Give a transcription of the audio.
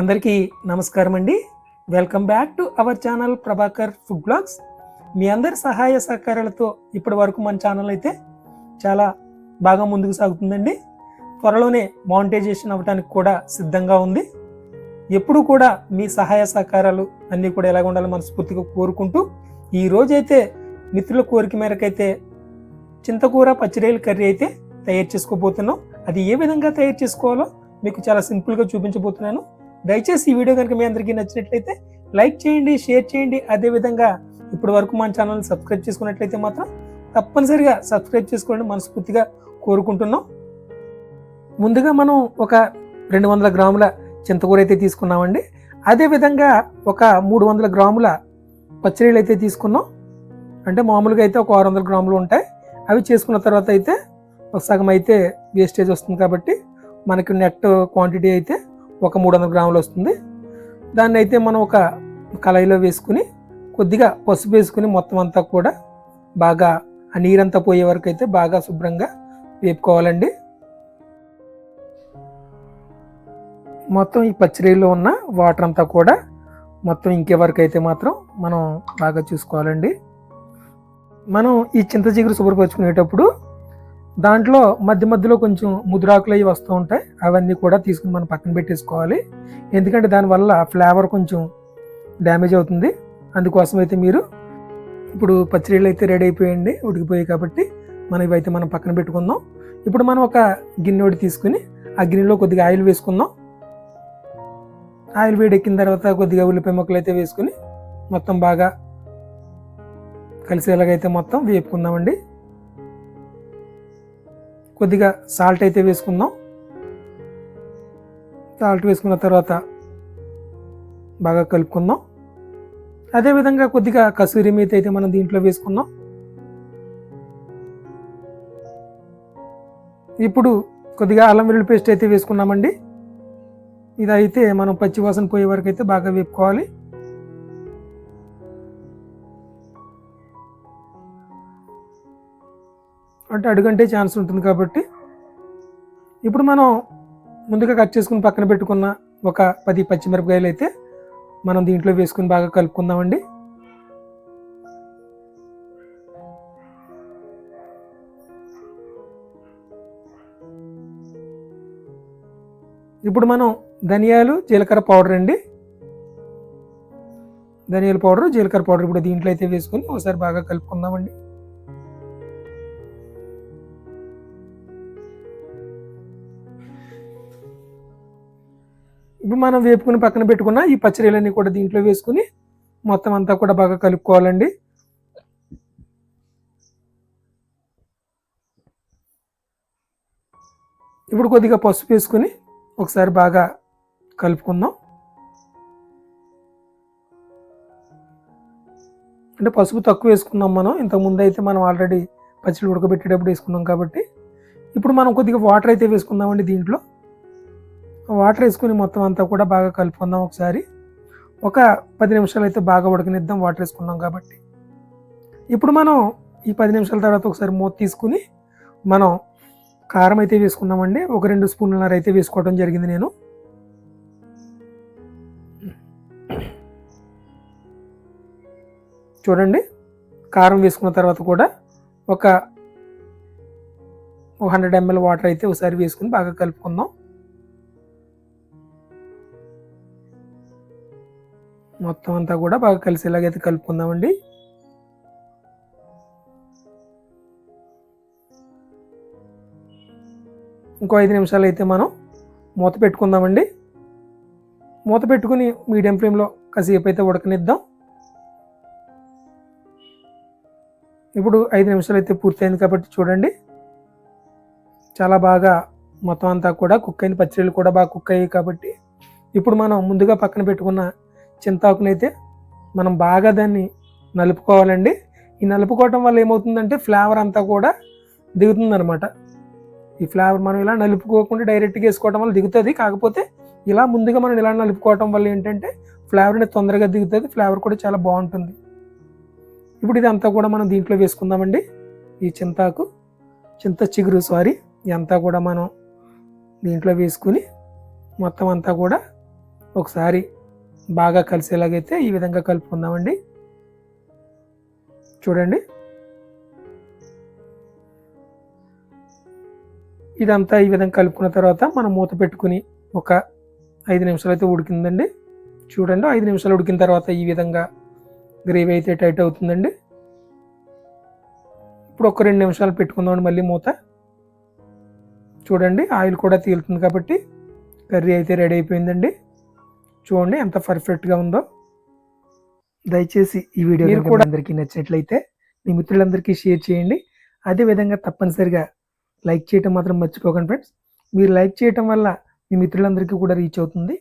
అందరికీ నమస్కారం అండి. Welcome back to our channel Prabhakar food blogs. మీ అందరి సహాయ సహకారాలతో ఇప్పటి వరకు మన ఛానల్ అయితే చాలా బాగా ముందుకు సాగుతుందండి. త్వరలోనే మానిటైజేషన్ అవ్వడానికి కూడా సిద్ధంగా ఉంది. ఎప్పుడు కూడా మీ సహాయ సహకారాలు అన్నీ కూడా ఎలాగ ఉండాలో మనస్ఫూర్తిగా కోరుకుంటూ ఈ రోజైతే మిత్రుల కోరిక మేరకైతే చింతకూర పచ్చిరేలు కర్రీ అయితే తయారు చేసుకోబోతున్నాం. అది ఏ విధంగా తయారు చేసుకోవాలో మీకు చాలా సింపుల్గా చూపించబోతున్నాను. దయచేసి ఈ వీడియో కనుక మీ అందరికీ నచ్చినట్లయితే లైక్ చేయండి షేర్ చేయండి. అదేవిధంగా ఇప్పటి వరకు మన ఛానల్ సబ్స్క్రైబ్ చేసుకున్నట్లయితే మాత్రం తప్పనిసరిగా సబ్స్క్రైబ్ చేసుకోండి మనస్ఫూర్తిగా కోరుకుంటున్నాం. ముందుగా మనం ఒక రెండు వందల గ్రాముల చింతకూర అయితే తీసుకున్నామండి. అదేవిధంగా ఒక మూడు వందల గ్రాముల పచ్చడిలు అయితే తీసుకున్నాం. అంటే మామూలుగా అయితే ఒక ఆరు వందల గ్రాములు ఉంటాయి. అవి చేసుకున్న తర్వాత అయితే ఒక సగం అయితే వేస్టేజ్ వస్తుంది కాబట్టి మనకి నెట్ క్వాంటిటీ అయితే ఒక మూడు వందల గ్రాములు వస్తుంది. దాన్ని అయితే మనం ఒక కళాయిలో వేసుకుని కొద్దిగా పసుపు వేసుకుని మొత్తం అంతా కూడా బాగా ఆ నీరంతా పోయే వరకు అయితే బాగా శుభ్రంగా వేపుకోవాలండి. మొత్తం ఈ పచ్చిరీలో ఉన్న వాటర్ అంతా కూడా మొత్తం ఇంకే వరకు అయితే మాత్రం మనం బాగా చూసుకోవాలండి. మనం ఈ చింత చిగురు శుభ్రపరచుకునేటప్పుడు దాంట్లో మధ్య మధ్యలో కొంచెం ముదురాకులు అవి వస్తూ ఉంటాయి. అవన్నీ కూడా తీసుకుని మనం పక్కన పెట్టేసుకోవాలి. ఎందుకంటే దానివల్ల ఫ్లేవర్ కొంచెం డ్యామేజ్ అవుతుంది. అందుకోసం అయితే మీరు ఇప్పుడు పచ్చడిలు అయితే రెడీ అయిపోయండి. ఉడికిపోయాయి కాబట్టి మనం ఇవైతే మనం పక్కన పెట్టుకుందాం. ఇప్పుడు మనం ఒక గిన్నె ఒకటి తీసుకుని ఆ గిన్నెలో కొద్దిగా ఆయిల్ వేసుకుందాం. ఆయిల్ వేడెక్కిన తర్వాత కొద్దిగా ఉల్లిపాయ ముక్కలు అయితే వేసుకుని మొత్తం బాగా కలిసేలాగైతే మొత్తం వేపుకుందామండి. కొద్దిగా సాల్ట్ అయితే వేసుకుందాం. సాల్ట్ వేసుకున్న తర్వాత బాగా కలుపుకుందాం. అదేవిధంగా కొద్దిగా కసూరి మేతి అయితే మనం దీంట్లో వేసుకుందాం. ఇప్పుడు కొద్దిగా అల్లం వెల్లుల్లి పేస్ట్ అయితే వేసుకున్నామండి. ఇది అయితే మనం పచ్చివాసన పోయే వరకు అయితే బాగా వేపుకోవాలి. అంటే అడుగంటే ఛాన్స్ ఉంటుంది కాబట్టి ఇప్పుడు మనం ముందుగా కట్ చేసుకుని పక్కన పెట్టుకున్న ఒక పది పచ్చిమిరపకాయలు అయితే మనం దీంట్లో వేసుకుని బాగా కలుపుకుందామండి. ఇప్పుడు మనం ధనియాలు జీలకర్ర పౌడర్ అండి. ధనియాల పౌడర్ జీలకర్ర పౌడర్ ఇప్పుడు దీంట్లో అయితే వేసుకొని ఒకసారి బాగా కలుపుకుందామండి. ఇప్పుడు మనం వేపుకుని పక్కన పెట్టుకున్న ఈ పచ్చడిలన్నీ కూడా దీంట్లో వేసుకుని మొత్తం అంతా కూడా బాగా కలుపుకోవాలండి. ఇప్పుడు కొద్దిగా పసుపు వేసుకుని ఒకసారి బాగా కలుపుకుందాం. అంటే పసుపు తక్కువ వేసుకున్నాం మనం ఇంతకుముందు అయితే మనం ఆల్రెడీ పచ్చడి ఉడకబెట్టేటప్పుడు వేసుకున్నాం కాబట్టి. ఇప్పుడు మనం కొద్దిగా వాటర్ అయితే వేసుకుందామండి దీంట్లో. వాటర్ వేసుకుని మొత్తం అంతా కూడా బాగా కలుపుకుందాం ఒకసారి. ఒక పది నిమిషాలు అయితే బాగా ఉడకనిద్దాం వాటర్ వేసుకున్నాం కాబట్టి. ఇప్పుడు మనం ఈ పది నిమిషాల తర్వాత ఒకసారి మూత తీసుకుని మనం కారం అయితే వేసుకున్నామండి. ఒక రెండు స్పూన్లన్నర అయితే వేసుకోవడం జరిగింది నేను. చూడండి కారం వేసుకున్న తర్వాత కూడా ఒక హండ్రెడ్ ఎంఎల్ వాటర్ అయితే ఒకసారి వేసుకుని బాగా కలుపుకుందాం. మొత్తం అంతా కూడా బాగా కలిసేలాగైతే కలుపుకుందామండి. ఇంకో ఐదు నిమిషాలు అయితే మనం మూత పెట్టుకుందామండి. మూత పెట్టుకుని మీడియం ఫ్లేమ్లో కాసేపు అయితే ఉడకనిద్దాం. ఇప్పుడు ఐదు నిమిషాలు అయితే పూర్తయింది కాబట్టి చూడండి. చాలా బాగా మొత్తం అంతా కూడా కుక్ అయింది. పచ్చడిలు కూడా బాగా కుక్ అయ్యాయి కాబట్టి ఇప్పుడు మనం ముందుగా పక్కన పెట్టుకున్న చింతాకునైతే మనం బాగా దాన్ని నలుపుకోవాలండి. ఈ నలుపుకోవటం వల్ల ఏమవుతుందంటే ఫ్లేవర్ అంతా కూడా దిగుతుందనమాట ఈ ఫ్లేవర్ మనం ఇలా నలుపుకోకుండా డైరెక్ట్గా వేసుకోవడం వల్ల దిగుతుంది. కాకపోతే ఇలా ముందుగా మనం ఇలా నలుపుకోవటం వల్ల ఏంటంటే ఫ్లేవర్ అనేది తొందరగా దిగుతుంది. ఫ్లేవర్ కూడా చాలా బాగుంటుంది. ఇప్పుడు ఇదంతా కూడా మనం దీంట్లో వేసుకుందామండి. ఈ చింతాకు చింత చిగురు సారీ ఇదంతా కూడా మనం దీంట్లో వేసుకుని మొత్తం అంతా కూడా ఒకసారి బాగా కలిసేలాగైతే ఈ విధంగా కలుపుకుందామండి. చూడండి. ఇదంతా ఈ విధంగా కలుపుకున్న తర్వాత మనం మూత పెట్టుకుని ఒక ఐదు నిమిషాలు అయితే ఉడికిందండి. చూడండి ఐదు నిమిషాలు ఉడికిన తర్వాత ఈ విధంగా గ్రేవీ అయితే టైట్ అవుతుందండి. ఇప్పుడు ఒక రెండు నిమిషాలు పెట్టుకుందామండి మళ్ళీ మూత. చూడండి ఆయిల్ కూడా తేలుతుంది కాబట్టి కర్రీ అయితే రెడీ అయిపోయిందండి. చూడండి ఎంత పర్ఫెక్ట్గా ఉందో. దయచేసి ఈ వీడియో కూడా అందరికీ నచ్చినట్లయితే మీ మిత్రులందరికీ షేర్ చేయండి. అదేవిధంగా తప్పనిసరిగా లైక్ చేయటం మాత్రం మర్చిపోకండి ఫ్రెండ్స్. మీరు లైక్ చేయటం వల్ల మీ మిత్రులందరికీ కూడా రీచ్ అవుతుంది.